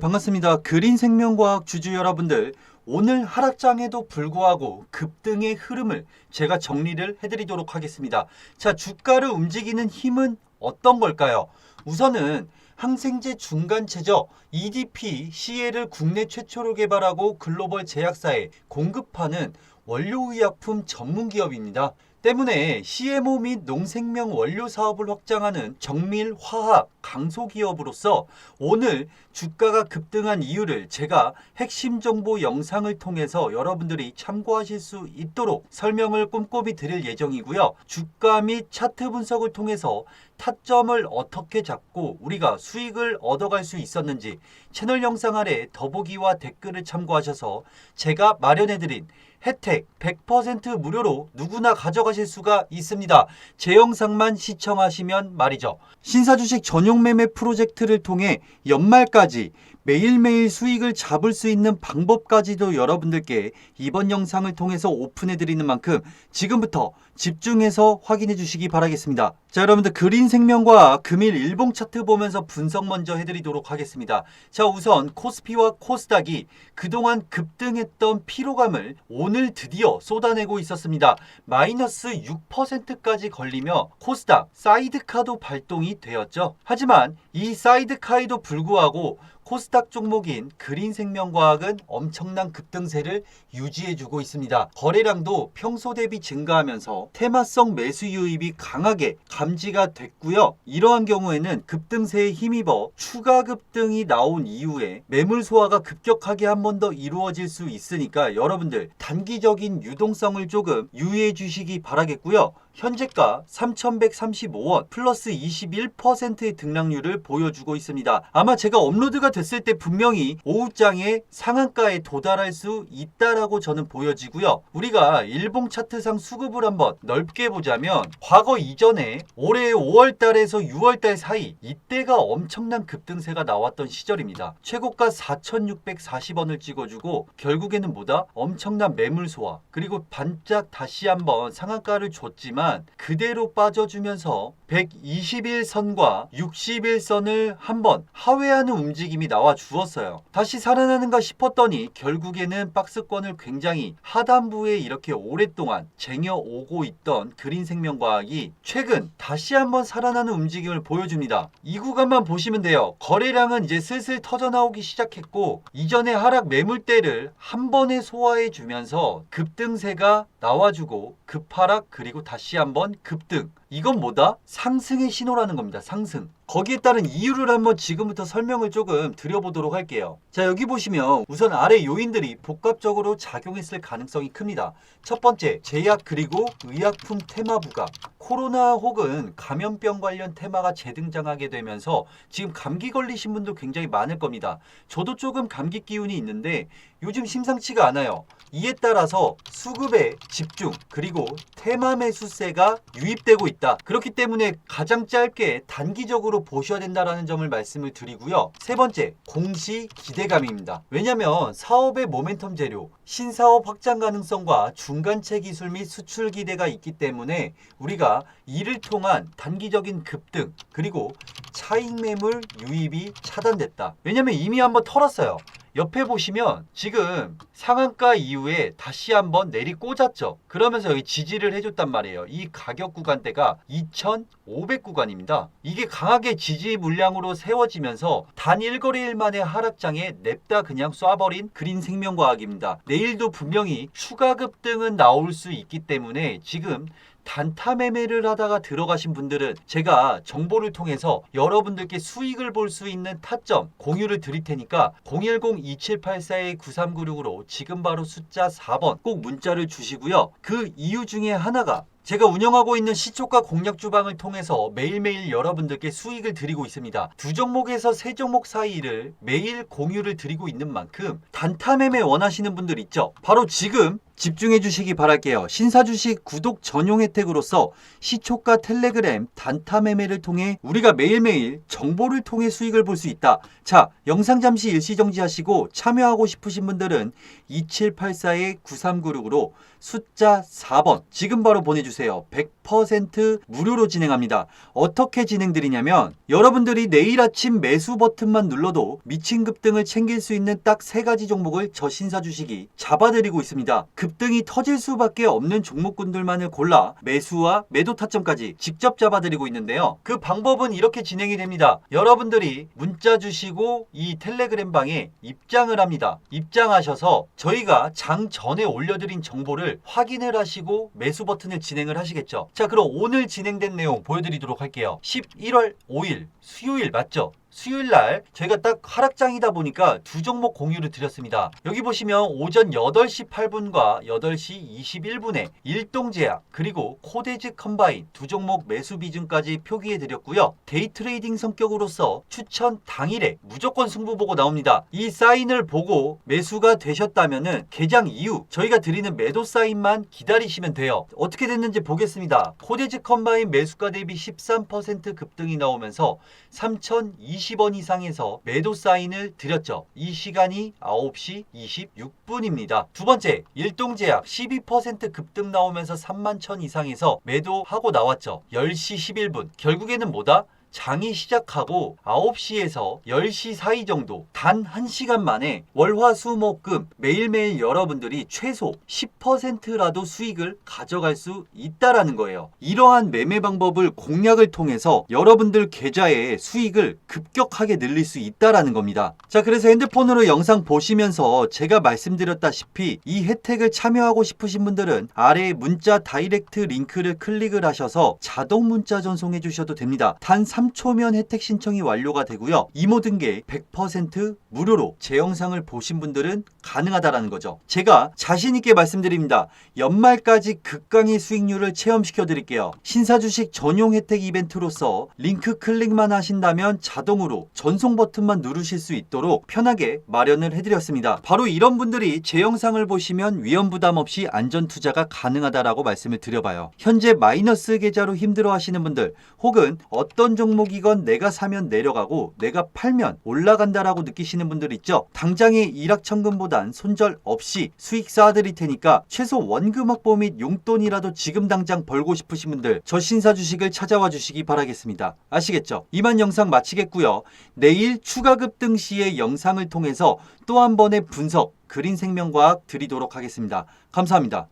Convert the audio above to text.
반갑습니다. 그린 생명과학 주주 여러분들. 오늘 하락장에도 불구하고 급등의 흐름을 제가 정리를 해드리도록 하겠습니다. 자, 주가를 움직이는 힘은 어떤 걸까요? 우선은 항생제 중간체죠. EDP, CL을 국내 최초로 개발하고 글로벌 제약사에 공급하는 원료의약품 전문 기업입니다. 때문에 CMO 및 농생명 원료 사업을 확장하는 정밀 화학 강소 기업으로서 오늘 주가가 급등한 이유를 제가 핵심 정보 영상을 통해서 여러분들이 참고하실 수 있도록 설명을 꼼꼼히 드릴 예정이고요. 주가 및 차트 분석을 통해서 타점을 어떻게 잡고 우리가 수익을 얻어갈 수 있었는지 채널 영상 아래 더보기와 댓글을 참고하셔서 제가 마련해드린 혜택 100% 무료로 누구나 가져가실 수가 있습니다. 제 영상만 시청하시면 말이죠. 신사주식 전용 매매 프로젝트를 통해 연말까지 매일매일 수익을 잡을 수 있는 방법까지도 여러분들께 이번 영상을 통해서 오픈해 드리는 만큼 지금부터 집중해서 확인해 주시기 바라겠습니다. 자, 여러분들 그린 생명과 금일 일봉 차트 보면서 분석 먼저 해드리도록 하겠습니다. 자, 우선 코스피와 코스닥이 그동안 급등했던 피로감을 오늘 드디어 쏟아내고 있었습니다. 마이너스 6%까지 걸리며 코스닥 사이드카도 발동이 되었죠. 하지만 이 사이드카에도 불구하고 코스닥 종목인 그린생명과학은 엄청난 급등세를 유지해주고 있습니다. 거래량도 평소 대비 증가하면서 테마성 매수 유입이 강하게 감지가 됐고요. 이러한 경우에는 급등세에 힘입어 추가 급등이 나온 이후에 매물 소화가 급격하게 한 번 더 이루어질 수 있으니까 여러분들 단기적인 유동성을 조금 유의해 주시기 바라겠고요. 현재가 3,135원 플러스 21%의 등락률을 보여주고 있습니다. 아마 제가 업로드가 됐을 때 분명히 오후장에 상한가에 도달할 수 있다라고 저는 보여지고요. 우리가 일봉 차트상 수급을 한번 넓게 보자면 과거 이전에 올해 5월 달에서 6월 달 사이 이때가 엄청난 급등세가 나왔던 시절입니다. 최고가 4,640원을 찍어주고 결국에는 뭐다? 엄청난 매물 소화 그리고 반짝 다시 한번 상한가를 줬지만 그대로 빠져주면서 121선과 61선을 한번 하회하는 움직임이 나와 주었어요. 다시 살아나는가 싶었더니 결국에는 박스권을 굉장히 하단부에 이렇게 오랫동안 쟁여오고 있던 그린 생명과학이 최근 다시 한번 살아나는 움직임을 보여줍니다. 이 구간만 보시면 돼요. 거래량은 이제 슬슬 터져나오기 시작했고 이전의 하락 매물대를 한 번에 소화해 주면서 급등세가 나와주고 급하락 그리고 다시 한번 급등 이건 뭐다? 상승의 신호라는 겁니다. 상승. 거기에 따른 이유를 한번 지금부터 설명을 조금 드려보도록 할게요. 자, 여기 보시면 우선 아래 요인들이 복합적으로 작용했을 가능성이 큽니다. 첫 번째, 제약 그리고 의약품 테마 부각. 코로나 혹은 감염병 관련 테마가 재등장하게 되면서 지금 감기 걸리신 분도 굉장히 많을 겁니다. 저도 조금 감기 기운이 있는데 요즘 심상치가 않아요. 이에 따라서 수급의 집중 그리고 테마 매수세가 유입되고 있다. 그렇기 때문에 가장 짧게 단기적으로 보셔야 된다라는 점을 말씀을 드리고요. 세 번째, 공시 기대감입니다. 왜냐하면 사업의 모멘텀 재료, 신사업 확장 가능성과 중간체 기술 및 수출 기대가 있기 때문에 우리가 이를 통한 단기적인 급등 그리고 차익 매물 유입이 차단됐다. 왜냐하면 이미 한번 털었어요. 옆에 보시면 지금 상한가 이후에 다시 한번 내리 꽂았죠. 그러면서 여기 지지를 해줬단 말이에요. 이 가격 구간대가 2,500 구간입니다. 이게 강하게 지지 물량으로 세워지면서 단 1거래일 만에 하락장에 냅다 그냥 쏴버린 그린 생명과학입니다. 내일도 분명히 추가 급등은 나올 수 있기 때문에 지금 단타 매매를 하다가 들어가신 분들은 제가 정보를 통해서 여러분들께 수익을 볼 수 있는 타점 공유를 드릴 테니까 010-2784-9396으로 지금 바로 숫자 4번 꼭 문자를 주시고요. 그 이유 중에 하나가 제가 운영하고 있는 시초가 공략 주방을 통해서 매일매일 여러분들께 수익을 드리고 있습니다. 두 종목에서 세 종목 사이를 매일 공유를 드리고 있는 만큼 단타 매매 원하시는 분들 있죠? 바로 지금 집중해 주시기 바랄게요. 신사 주식 구독 전용 혜택으로서 시초가 텔레그램 단타 매매를 통해 우리가 매일매일 정보를 통해 수익을 볼 수 있다. 자, 영상 잠시 일시 정지하시고 참여하고 싶으신 분들은 2784-9396으로 숫자 4번 지금 바로 보내주세요. 100% 무료로 진행합니다. 어떻게 진행드리냐면 여러분들이 내일 아침 매수 버튼만 눌러도 미친 급등을 챙길 수 있는 딱 세 가지 종목을 저 신사 주식이 잡아드리고 있습니다. 급등이 터질 수밖에 없는 종목군들만을 골라 매수와 매도 타점까지 직접 잡아드리고 있는데요. 그 방법은 이렇게 진행이 됩니다. 여러분들이 문자 주시고 이 텔레그램 방에 입장을 합니다. 입장하셔서 저희가 장 전에 올려드린 정보를 확인을 하시고 매수 버튼을 진행을 하시겠죠. 자, 그럼 오늘 진행된 내용 보여드리도록 할게요. 11월 5일 수요일 맞죠? 수요일 날 저희가 딱 하락장이다 보니까 두 종목 공유를 드렸습니다. 여기 보시면 오전 8시 8분과 8시 21분에 일동제약 그리고 코데즈 컴바인 두 종목 매수 비중까지 표기해 드렸고요. 데이 트레이딩 성격으로서 추천 당일에 무조건 승부 보고 나옵니다. 이 사인을 보고 매수가 되셨다면은 개장 이후 저희가 드리는 매도 사인만 기다리시면 돼요. 어떻게 됐는지 보겠습니다. 코데즈 컴바인 매수가 대비 13% 급등이 나오면서 3,020원 이상에서 매도 사인을 드렸죠. 이 시간이 9시 26분입니다. 두 번째, 일동제약 12% 급등 나오면서 3만 천 이상에서 매도하고 나왔죠. 10시 11분. 결국에는 뭐다? 장이 시작하고 9시에서 10시 사이 정도 단 1시간 만에 월화수목금 매일매일 여러분들이 최소 10%라도 수익을 가져갈 수 있다라는 거예요. 이러한 매매 방법을 공략을 통해서 여러분들 계좌의 수익을 급격하게 늘릴 수 있다라는 겁니다. 자, 그래서 핸드폰으로 영상 보시면서 제가 말씀드렸다시피 이 혜택을 참여하고 싶으신 분들은 아래 문자 다이렉트 링크를 클릭을 하셔서 자동 문자 전송해 주셔도 됩니다. 단 3초면 혜택 신청이 완료가 되고요. 이 모든 게 100% 무료로 제 영상을 보신 분들은 가능하다라는 거죠. 제가 자신 있게 말씀드립니다. 연말까지 극강의 수익률을 체험시켜 드릴게요. 신사 주식 전용 혜택 이벤트로서 링크 클릭만 하신다면 자동으로 전송 버튼만 누르실 수 있도록 편하게 마련을 해드렸습니다. 바로 이런 분들이 제 영상을 보시면 위험 부담 없이 안전 투자가 가능하다라고 말씀을 드려봐요. 현재 마이너스 계좌로 힘들어 하시는 분들 혹은 어떤 종목이건 내가 사면 내려가고 내가 팔면 올라간다라고 느끼시는 분들 있죠. 당장의 일확천금보단 손절 없이 수익 쌓아드릴 테니까 최소 원금 확보 및 용돈이라도 지금 당장 벌고 싶으신 분들 저 신사 주식을 찾아와 주시기 바라겠습니다. 아시겠죠? 이만 영상 마치겠고요. 내일 추가 급등 시의 영상을 통해서 또 한 번의 분석 그린 생명과학 드리도록 하겠습니다. 감사합니다.